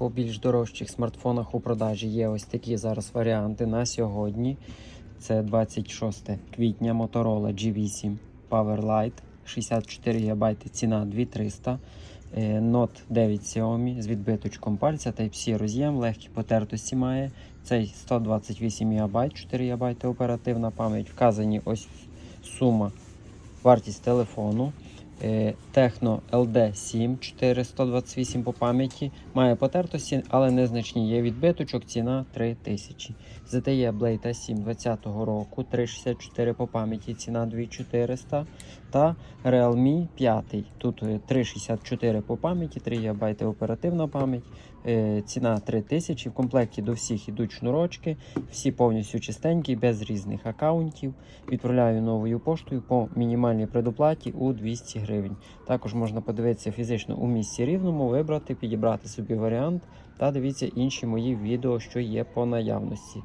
по більш дорожчих смартфонах у продажі є ось такі зараз варіанти на сьогодні. Це 26 квітня Motorola G8 Powerlite 64 ГБ, ціна 2300. Е, Note 9 Xiaomi з відбиточком пальця Type-C роз'єм, легкі потертості має. Цей 128 ГБ, 4 ГБ оперативна пам'ять. Вказані ось сума, вартість телефону. Е, Techno LD7 428 по пам'яті. Має потертості, але незначні. Є відбиточок, ціна 3000. ZTE Blade A7 20 року, 364 по пам'яті, ціна 2400. Та Realme 5. Тут е, 364 по пам'яті, 3 ГБ оперативна пам'ять. Е, Ціна 3000. В комплекті до всіх ідуть шнурочки. Всі повністю чистенькі, без різних аккаунтів. Відправляю новою поштою по мінімальній предоплаті у 200 гривень. Також можна подивитися фізично у місці рівному, вибрати, підібрати собі варіант та дивіться інші мої відео, що є по наявності.